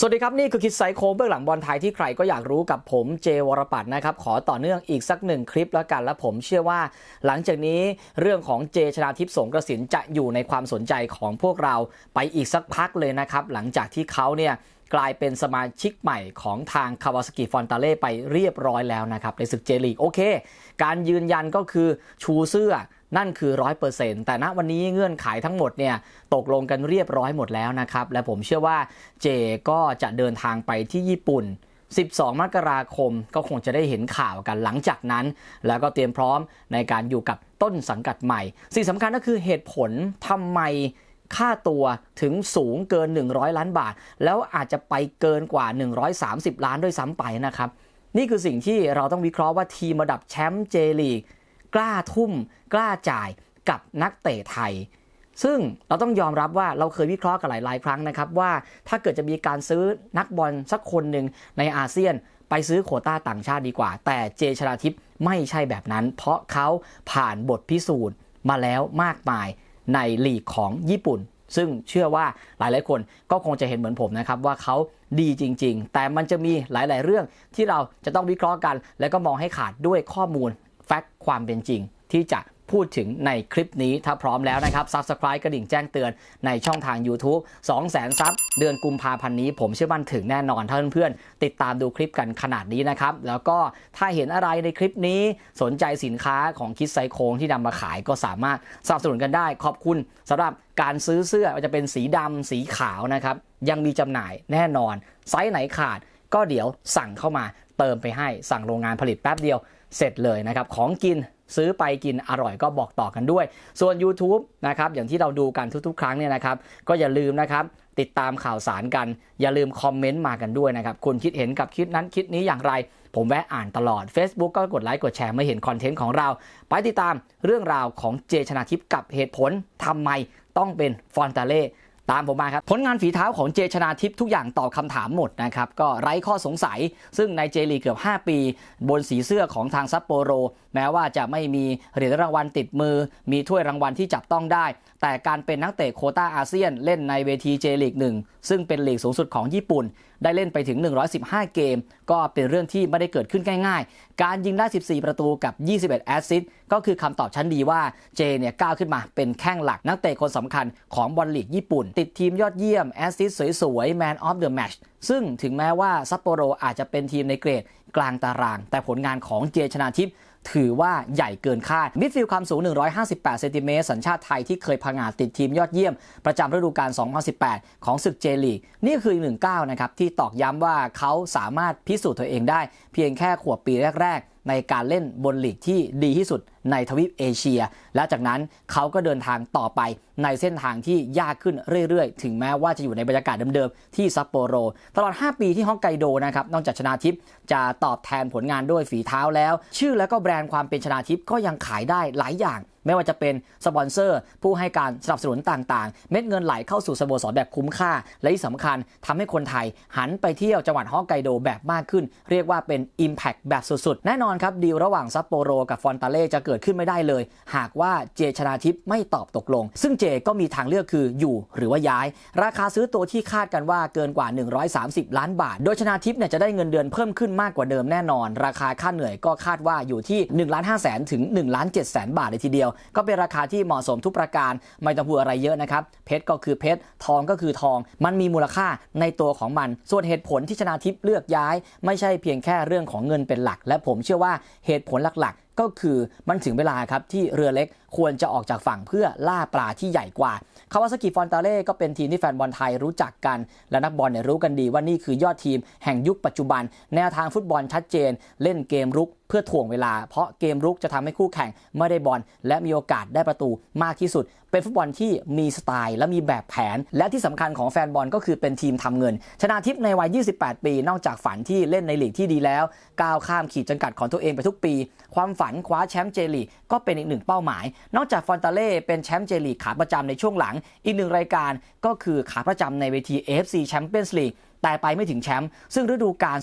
สวัสดีครับ นี่คือคิดไซโคเบื้องหลังบอลไทยที่ใครก็อยากรู้กับผมเจวรปัตนะครับ ขอต่อเนื่องอีกสักหนึ่งคลิปแล้วกัน และผมเชื่อว่าหลังจากนี้เรื่องของเจชนาทิพย์สงกระสินจะอยู่ในความสนใจของพวกเราไปอีกสักพักเลยนะครับ หลังจากที่เขาเนี่ยกลายเป็นสมาชิกใหม่ของทางคาวาสกิฟอนตาเล่ไปเรียบร้อยแล้วนะครับในศึกเจลีกโอเค การยืนยันก็คือชูเสื้อ นั่นคือร้อยเปอร์เซ็นต์แต่ณวันนี้เงื่อนไขทั้งหมดเนี่ยตกลงกันเรียบร้อยหมดแล้วนะครับ และผมเชื่อว่าเจก็จะเดินทางไปที่ญี่ปุ่น 12 มกราคมก็คงจะได้เห็นข่าวกันหลังจากนั้น แล้วก็เตรียมพร้อมในการอยู่กับต้นสังกัดใหม่ สิ่งสำคัญก็คือเหตุผลทำไมค่าตัวถึงสูงเกิน 100 ล้านบาท แล้วอาจจะไปเกินกว่า 130 ล้านด้วยซ้ำไปนะครับ นี่คือสิ่งที่เราต้องวิเคราะห์ว่าทีมระดับแชมป์เจลีก กล้าทุ่ม กล้าจ่ายกับนักเตะไทย ซึ่งเราต้องยอมรับว่าเราเคยวิเคราะห์กันหลายๆ ครั้งนะครับ ว่าถ้าเกิดจะมีการซื้อนักบอลสักคนหนึ่งในอาเซียนไปซื้อโควต้าต่างชาติดีกว่า แต่เจชนาทิพย์ไม่ใช่แบบนั้น เพราะเขาผ่านบทพิสูจน์มาแล้วมากมายในลีกของญี่ปุ่น ซึ่งเชื่อว่าหลายๆคนก็คงจะเห็นเหมือนผมนะครับว่าเขาดีจริง ๆ แต่มันจะมีหลาย ๆ เรื่องที่เราจะต้องวิเคราะห์กัน แล้วก็มองให้ขาดด้วยข้อมูล แฟกต์ความเป็นจริงที่จะพูดถึงในคลิปนี้ถ้าพร้อมแล้วนะครับ Subscribe กระดิ่งแจ้งเตือนในช่องทาง YouTube 2 0 0 0 0 0ซับเดือนกุมภาพันธ์นี้ ผมเชื่อมั่นถึงแน่นอนถ้าเพื่อนๆ ติดตามดูคลิปกันขนาดนี้นะครับ แล้วก็ถ้าเห็นอะไรในคลิปนี้สนใจสินค้าของคิดไซโคงที่นำมาขายก็สามารถสนับสนุนกันได้ ขอบคุณสำหรับการซื้อเสื้อจะเป็นสีดำสีขาวนะครับยังมีจำหน่ายแน่นอน ไซส์ไหนขาด ก็เดี๋ยวสั่งเข้ามาเติมไปให้สั่งโรงงานผลิตแป๊บเดียว เสร็จเลยนะครับ ของกินซื้อไปกินอร่อยก็บอกต่อกันด้วย ส่วน YouTube นะครับอย่างที่เราดูกันทุกๆ ครั้งเนี่ยนะครับ ก็อย่าลืมนะครับติดตามข่าวสารกัน อย่าลืมคอมเมนต์มากันด้วยนะครับ คุณคิดเห็นกับคิดนั้นคิดนี้อย่างไร ผมแวะอ่านตลอด Facebook ก็กดไลค์กดแชร์ไม่เห็นคอนเทนต์ของเรา ไปติดตามเรื่องราวของเจชนาทิพย์กับเหตุผลทำไมต้องเป็นฟอนตาเล่ ตามผมมาครับ ผลงานฝีเท้าของเจชนาทิพย์ทุกอย่างตอบคำถามหมดนะครับ ก็ไร้ข้อสงสัย ซึ่งในเจลีเกือบ 5 ปี บนสีเสื้อของทางซัปโปโร แม้ว่าจะไม่มีเหรียญรางวัลติดมือ มีถ้วยรางวัลที่จับต้องได้ แต่การเป็นนักเตะโคต้าอาเซียนเล่นในเวทีเจลีกหนึ่งซึ่งเป็นลีกสูงสุดของญี่ปุ่น ได้เล่นไปถึง 115 เกม ก็เป็นเรื่องที่ไม่ได้เกิดขึ้นง่ายๆ การยิงได้ 14 ประตูกับ 21 แอสซิสต์ก็คือคำตอบชั้นดีว่าเจเนี่ยก้าวขึ้นมาเป็นแข้งหลักนักเตะคนสำคัญของบอลลีกญี่ปุ่น ติดทีมยอดเยี่ยม แอสซิสต์สวยๆแมนออฟเดอะแมชซึ่งถึงแม้ว่าซัปโปโรอาจจะเป็นทีมในเกรดกลางตาราง แต่ผลงานของเจชนาทิพย์ ถือว่าใหญ่เกินคาดมิดฟิลด์ความสูง 158เซนติเมตรสัญชาติไทยที่เคยพังาติดทีมยอดเยี่ยม ประจำฤดูกาล 2018 ของศึกเจลีก นี่คืออีกหนึ่งก้าวนะครับ ที่ตอกย้ำว่าเขาสามารถพิสูจน์ตัวเองได้ เพียงแค่ขวบปีแรก ๆ ในการเล่นบนลีกที่ดีที่สุดในทวีปเอเชีย และจากนั้นเขาก็เดินทางต่อไปในเส้นทางที่ยากขึ้นเรื่อยๆ ถึงแม้ว่าจะอยู่ในบรรยากาศเดิมๆ ที่ซัปโปโร ตลอด 5 ปีที่ฮอกไกโดนะครับ นอกจากชนาทิพย์จะตอบแทนผลงานด้วยฝีเท้าแล้ว ชื่อและก็แบรนด์ความเป็นชนาทิพย์ก็ยังขายได้หลายอย่างไม่ว่าจะเป็นสปอนเซอร์ ผู้ให้การสนับสนุนต่างๆ เม็ดเงินไหลเข้าสู่สโมสรแบบคุ้มค่า และที่สำคัญทำให้คนไทยหันไปเที่ยวจังหวัดฮอกไกโดแบบมากขึ้น เรียกว่าเป็น Impact แบบสุดๆ แน่นอนครับดีลระหว่างซัปโปโรกับฟอนตาเล่จะเกิดขึ้นไม่ได้เลย หากว่าเจชนาทิพย์ไม่ตอบตกลง ซึ่งเจก็มีทางเลือกคืออยู่หรือว่าย้าย ราคาซื้อตัวที่คาดกันว่าเกินกว่า 130 ล้านบาท โดยชนาทิพย์เนี่ยจะได้เงินเดือนเพิ่มขึ้นมากกว่าเดิมแน่นอน ราคาค่าเหนื่อยก็คาดว่าอยู่ที่1ล้าน5แสนถึง1ล้าน7แสนบาทเลยทีเดียว ก็เป็นราคาที่เหมาะสมทุกประการ ไม่ต้องพูดอะไรเยอะนะครับ เพชรก็คือเพชร ทองก็คือทอง มันมีมูลค่าในตัวของมัน ส่วนเหตุผลที่ชนาทิพย์เลือกย้าย ไม่ใช่เพียงแค่เรื่องของเงินเป็นหลัก และผมเชื่อว่าเหตุผลหลักๆ ก็คือมันถึงเวลาครับที่เรือเล็กควรจะออกจากฝั่งเพื่อล่าปลาที่ใหญ่กว่าคาวาซากิฟอนตาเล่ก็เป็นทีมที่แฟนบอลไทยรู้จักกัน และนักบอลเนี่ยรู้กันดีว่านี่คือยอดทีมแห่งยุคปัจจุบัน แนวทางฟุตบอลชัดเจน เล่นเกมรุก เพื่อถ่วงเวลา เพราะเกมรุกจะทำให้คู่แข่งไม่ได้บอลและมีโอกาสได้ประตูมากที่สุด เป็นฟุตบอลที่มีสไตล์และมีแบบแผน และที่สำคัญของแฟนบอลก็คือเป็นทีมทำเงิน ชนะทิพย์ในวัย 28 ปี นอกจากฝันที่เล่นในลีกที่ดีแล้ว ก้าวข้ามขีดจำกัดของตัวเองไปทุกปี ความฝันคว้าแชมป์เจลีกก็เป็นอีกหนึ่งเป้าหมาย นอกจากฟอนตาเล่เป็นแชมป์เจลีกขาประจำในช่วงหลัง อีกหนึ่งรายการก็คือขาประจำในเวที AFC Champions League แต่ไปไม่ถึงแชมป์ซึ่งฤดูกาล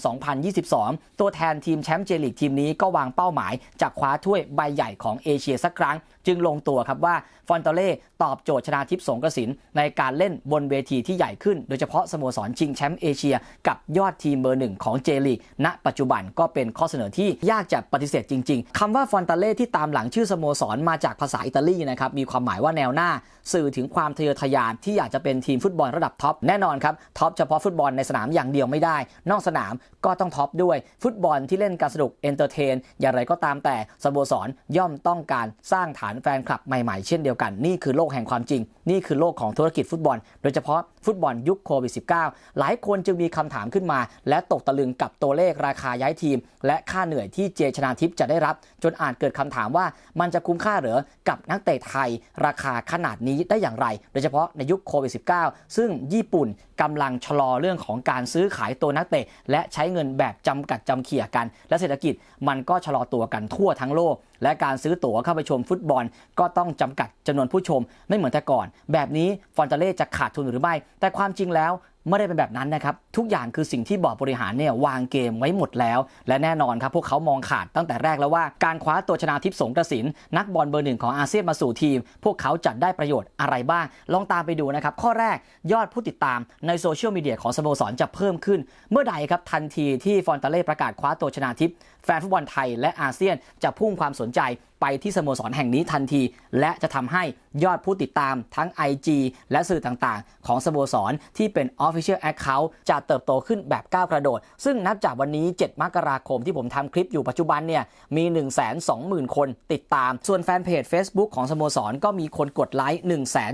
2022 ตัวแทนทีมแชมป์เจลีกทีมนี้ก็วางเป้าหมายจากคว้าถ้วยใบใหญ่ของเอเชียสักครั้ง จึงลงตัวครับว่าฟอนตาเล่ตอบโจทย์ชนาทิพย์สงกระสินในการเล่นบนเวทีที่ใหญ่ขึ้น โดยเฉพาะสโมสรชิงแชมป์เอเชีย กับยอดทีมเบอร์หนึ่งของเจลีกณ ปัจจุบันก็เป็นข้อเสนอที่ยากจะปฏิเสธจริง ๆคำว่าฟอนตาเล่ที่ตามหลังชื่อสโมสรมาจากภาษาอิตาลีนะครับมีความหมายว่าแนวหน้า สื่อถึงความทะเยอทะยานที่อยากจะเป็นทีมฟุตบอลระดับท็อปแน่นอนครับท็อปเฉพาะฟุตบอลในสนามอย่างเดียวไม่ได้ นอกสนามก็ต้องท็อปด้วยฟุตบอลที่เล่นการสนุกเอนเตอร์เทนอย่างไรก็ตามแต่สโมสรย่อมต้องการสร้างฐานแฟนคลับใหม่ๆ เช่นเดียวกัน นี่คือโลกแห่งความจริง นี่คือโลกของธุรกิจฟุตบอล โดยเฉพาะฟุตบอลยุคโควิด -19 หลายคนจึงมีคำถามขึ้นมา และตกตะลึงกับตัวเลขราคาย้ายทีม และค่าเหนื่อยที่เจชนาทิพย์จะได้รับ จนอาจเกิดคำถามว่ามันจะคุ้มค่าหรือกับนักเตะไทย ราคาขนาดนี้ได้อย่างไร โดยเฉพาะในยุคโควิด -19 ซึ่งญี่ปุ่นกำลังชะลอเรื่องของการซื้อขายตัวนักเตะ และใช้เงินแบบจำกัดจำเขี่ยกัน และเศรษฐกิจมันก็ชะลอตัวกันทั่วทั้งโลก และการซื้อตั๋วเข้าไปชมฟุตบอล ก็ต้องจำกัดจำนวนผู้ชมไม่เหมือนแต่ก่อนแบบนี้ฟอนตาเล่จะขาดทุนหรือไม่ แต่ความจริงแล้วไม่ได้เป็นแบบนั้นนะครับ ทุกอย่างคือสิ่งที่บอร์ดบริหารเนี่ยวางเกมไว้หมดแล้ว และแน่นอนครับ พวกเขามองขาดตั้งแต่แรกแล้วว่าการคว้าตัวชนาทิพย์สงกระสิน นักบอลเบอร์หนึ่งของอาเซียนมาสู่ทีม พวกเขาจัดได้ประโยชน์อะไรบ้าง ลองตามไปดูนะครับ ข้อแรกยอดผู้ติดตามในโซเชียลมีเดียของสโมสรจะเพิ่มขึ้น เมื่อใดครับทันทีที่ฟอนตาเล่ประกาศคว้าตัวชนาทิพย์ แฟนฟุตบอลไทยและอาเซียนจะพุ่งความสนใจไปที่สโมสรแห่งนี้ทันที และจะทำให้ยอดผู้ติดตามทั้ง IG และสื่อต่างๆ ของสโมสรที่เป็น Official Account จะเติบโตขึ้นแบบก้าวกระโดด ซึ่งนับจากวันนี้ 7 มกราคมที่ผมทำคลิปอยู่ปัจจุบันเนี่ยมี 120,000 คนติดตาม ส่วนแฟนเพจ Facebook ของสโมสรก็มีคนกดไลค์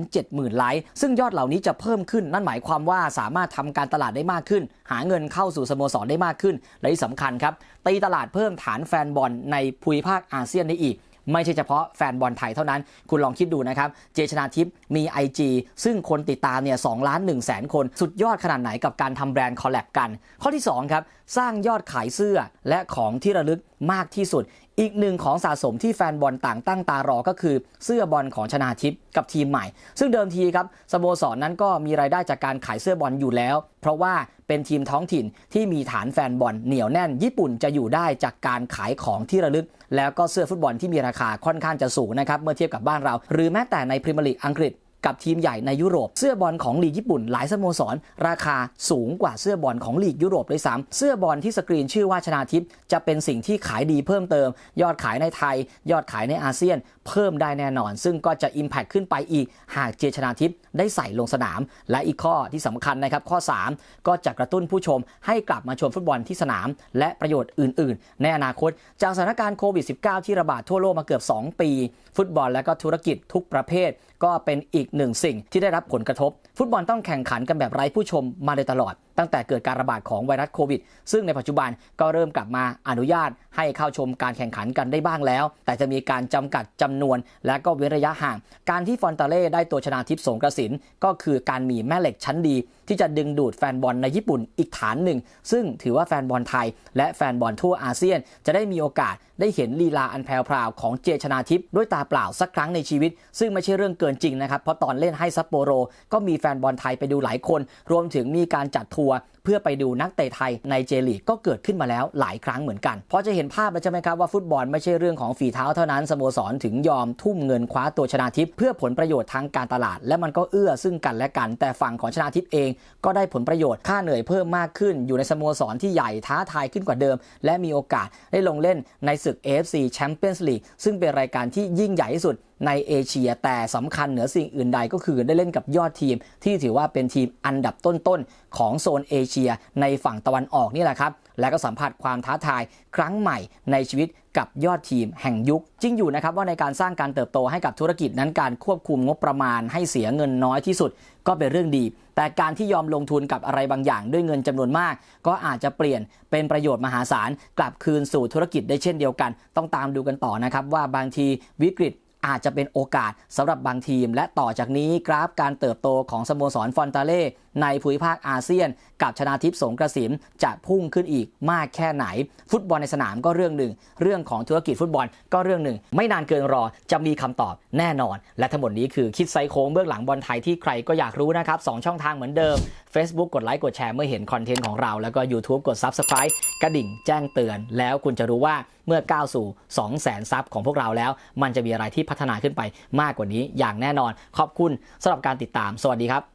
170,000 ไลค์ ซึ่งยอดเหล่านี้จะเพิ่มขึ้นนั่นหมายความว่าสามารถทำการตลาดได้มากขึ้น หาเงินเข้าสู่สโมสรได้มากขึ้น และที่สำคัญครับตีตลาดเพิ่มฐานแฟนบอลในภูมิภาคอาเซียนได้อีก ไม่ใช่เฉพาะแฟนบอลไทยเท่านั้น คุณลองคิดดูนะครับ เจชนาทิพย์มี IG ซึ่งคนติดตามเนี่ยสล้านหนึ่งแสนคน สุดยอดขนาดไหนกับการทำแบรนด์คอลแลบกัน ข้อที่2ครับสร้างยอดขายเสื้อและของที่ระลึกมากที่สุด อีกหนึ่งของสะสมที่แฟนบอลต่างตั้งตารอก็คือเสื้อบอลของชนาทิพย์กับทีมใหม่ ซึ่งเดิมทีครับสโมสรนนั้นก็มีรายได้จากการขายเสื้อบอลอยู่แล้ว เพราะว่าเป็นทีมท้องถิ่นที่มีฐานแฟนบอลเหนียวแน่น ญี่ปุ่นจะอยู่ได้จากการขายของที่ระลึก แล้วก็เสื้อฟุตบอลที่มีราคาค่อนข้างจะสูงนะครับเมื่อเทียบกับบ้านเรา หรือแม้แต่ในพรีเมียร์ลีกอังกฤษ กับทีมใหญ่ในยุโรป เสื้อบอลของลีกญี่ปุ่น หลายสโมสร ราคาสูงกว่าเสื้อบอลของลีกยุโรปด้วยซ้ำเสื้อบอลที่สกรีนชื่อว่าชนาทิพย์จะเป็นสิ่งที่ขายดีเพิ่มเติม ยอดขายในไทย ยอดขายในอาเซียน เพิ่มได้แน่นอน ซึ่งก็จะ Impact ขึ้นไปอีก หากเจชนาทิพย์ได้ใส่ลงสนาม และอีกข้อที่สำคัญนะครับข้อ 3 ก็จะกระตุ้นผู้ชมให้กลับมาชมฟุตบอลที่สนาม และประโยชน์อื่น ๆ ในอนาคต จากสถานการณ์โควิด -19 ที่ระบาดทั่วโลกมาเกือบ 2 ปี ฟุตบอลและก็ธุรกิจทุกประเภท ก็เป็นอีกหนึ่งสิ่งที่ได้รับผลกระทบ ฟุตบอลต้องแข่งขันกันแบบไร้ผู้ชมมาโดยตลอดตั้งแต่เกิดการระบาดของไวรัสโควิด ซึ่งในปัจจุบันก็เริ่มกลับมาอนุญาตให้เข้าชมการแข่งขันกันได้บ้างแล้ว แต่จะมีการจำกัดจำนวน และก็เว้นระยะห่าง การที่ฟอนตาเล่ได้ตัวชนะทิพย์สงกระสินก็คือการมีแม่เหล็กชั้นดี ที่จะดึงดูดแฟนบอลในญี่ปุ่นอีกฐานหนึ่ง ซึ่งถือว่าแฟนบอลไทย และแฟนบอลทั่วอาเซียน จะได้มีโอกาสได้เห็นลีลาอันแพรวของเจชนาทิพย์ด้วยตาเปล่าสักครั้งในชีวิต ซึ่งไม่ใช่เรื่องเกินจริงนะครับเพราะตอนเล่นให้ซัปโปโร ก็มีแฟนบอลไทยไปดูหลายคน รวมถึงมีการจัดทัวร์เพื่อไปดูนักเตะไทยในเจลีกก็เกิดขึ้นมาแล้วหลายครั้งเหมือนกัน เพราะจะเห็นภาพแล้วใช่ไหมครับว่าฟุตบอลไม่ใช่เรื่องของฝีเท้าเท่านั้นสโมสรถึงยอมทุ่มเงินคว้าตัวชนาทิพย์เพื่อผลประโยชน์ทางการตลาด และมันก็เอื้อซึ่งกันและกัน แต่ฝั่งของชนาทิพย์เองก็ได้ผลประโยชน์ค่าเหนื่อยเพิ่มมากขึ้น อยู่ในสโมสรที่ใหญ่ท้าทายขึ้นกว่าเดิม และมีโอกาสได้ลงเล่นในศึก AFC Champions League ซึ่งเป็นรายการที่ยิ่งใหญ่ที่สุด ในเอเชีย แต่สำคัญเหนือสิ่งอื่นใดก็คือได้เล่นกับยอดทีม ที่ถือว่าเป็นทีมอันดับต้นๆของโซนเอเชีย ในฝั่งตะวันออกนี่แหละครับ และก็สัมผัสความท้าทายครั้งใหม่ในชีวิตกับยอดทีมแห่งยุคจริงอยู่นะครับว่าในการสร้างการเติบโตให้กับธุรกิจนั้นการควบคุมงบประมาณให้เสียเงินน้อยที่สุด ก็เป็นเรื่องดี แต่การที่ยอมลงทุนกับอะไรบางอย่างด้วยเงินจำนวนมาก ก็อาจจะเปลี่ยนเป็นประโยชน์มหาศาลกลับคืนสู่ธุรกิจได้เช่นเดียวกัน ต้องตามดูกันต่อนะครับว่าบางทีวิกฤต อาจจะเป็นโอกาสสำหรับบางทีม และต่อจากนี้กราฟการเติบโตของสโมสรฟอนตาเล่ในภูมิภาคอาเซียน กับชนาทิพย์สงกระสินจะพุ่งขึ้นอีกมากแค่ไหน ฟุตบอลในสนามก็เรื่องหนึ่ง เรื่องของธุรกิจฟุตบอลก็เรื่องหนึ่ง ไม่นานเกินรอจะมีคำตอบแน่นอน และทั้งหมดนี้คือคิดไซโค้งเบื้องหลังบอลไทยที่ใครก็อยากรู้นะครับสองช่องทางเหมือนเดิม Facebook กดไลค์กดแชร์เมื่อเห็นคอนเทนต์ของเราแล้วก็ YouTube กด Subscribe กระดิ่งแจ้งเตือน แล้วคุณจะรู้ว่าเมื่อก้าวสู่ 2 0 0 0 0 0ซับของพวกเราแล้ว มันจะมีอะไรที่พัฒนาขึ้นไปมากกว่านี้อย่างแน่นอน ขอบคุณสำหรับการติดตาม สวัสดีครับ